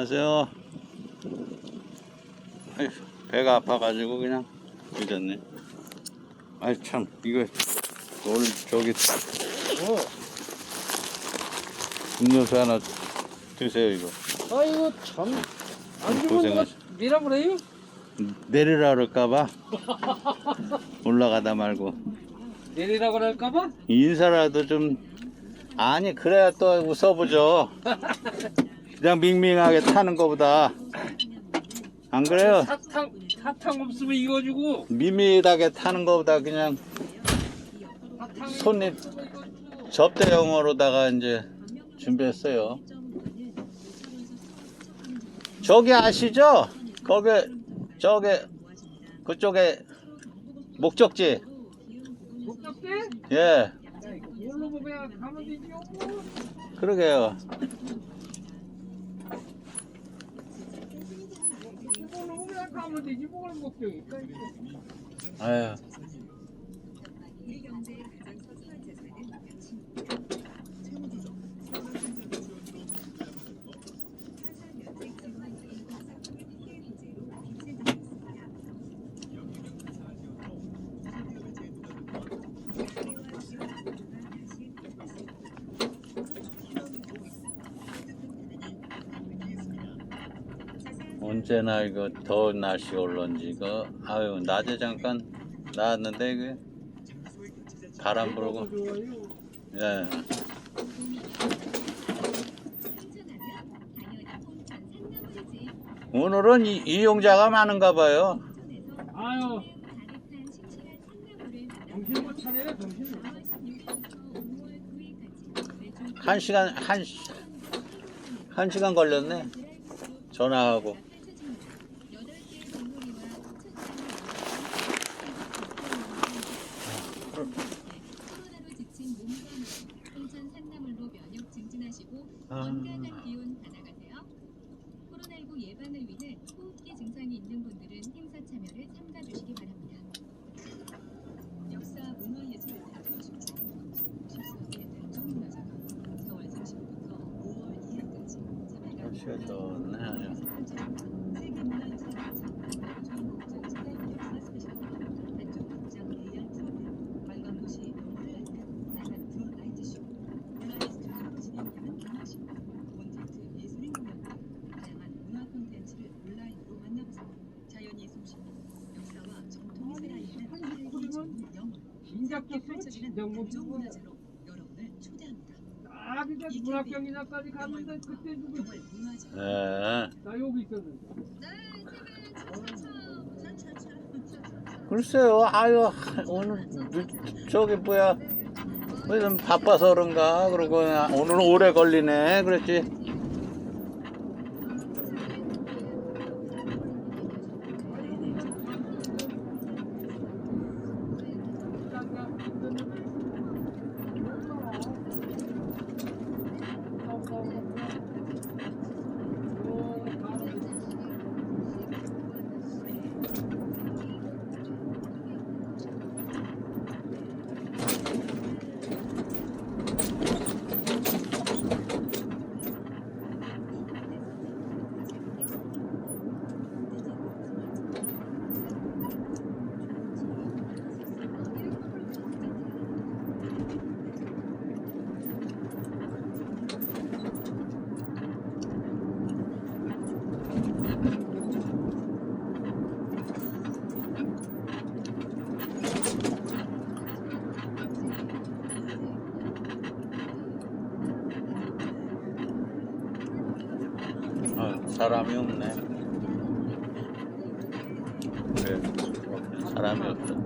안녕하세요. 아휴, 배가 아파가지고 그냥 늦었네. 아이 참 이거 오늘 저기 뭐? 음료수 하나 드세요 이거. 아이고 참. 안 주면 내가 고생하시- 밀어버려요? 내리라 그럴까봐 올라가다 말고 내리라고 그럴까봐? 인사라도 좀 아니 그래야 또 웃어보죠. 그냥 밍밍하게 타는 거보다 안 그래요? 사탕 사탕 없으면 이거 주고 밋밋하게 타는 거보다 그냥 손님. 접대용으로다가 이제 준비했어요. 저기 아시죠? 거기 저기 그쪽에 목적지 목적대? 예? 뭐. 그러게요. 가면 되지 뭘 있어? 아유 언제나 이거 더운 날씨 올런지 이거 아유 낮에 잠깐 나왔는데 이게 바람 불고. 예 오늘은 이, 이용자가 많은가 봐요. 아유 정신 못 차려요 정신 못 차려. 한 시간 한, 시- 한 시간 걸렸네. 전화하고. 홍천 산나물로 면역 증진하시고 아. 건강한 기운 받아가세요. 코로나19 예방을 위해 호흡기 증상이 있는 분들은 행사 참여를 삼가 주시기 바랍니다. 역사 문화예술 다큐 축제 14세 종문화자가 4월 30일부터 5월 2일까지 좋네 아주. 진작 못 주고 문화재로 여러분을 초대합니다. 아 진짜 문학경이나까지 갔는데 그때 누구 예. 나 여기 있었는데 글쎄요, 아유, 오늘, 늦- 저기, 뭐야, 무슨 바빠서 그런가? 그러고, 오늘은 오래 걸리네. 그랬지. 아, 사람이 없네. 그래, 사람이 없어.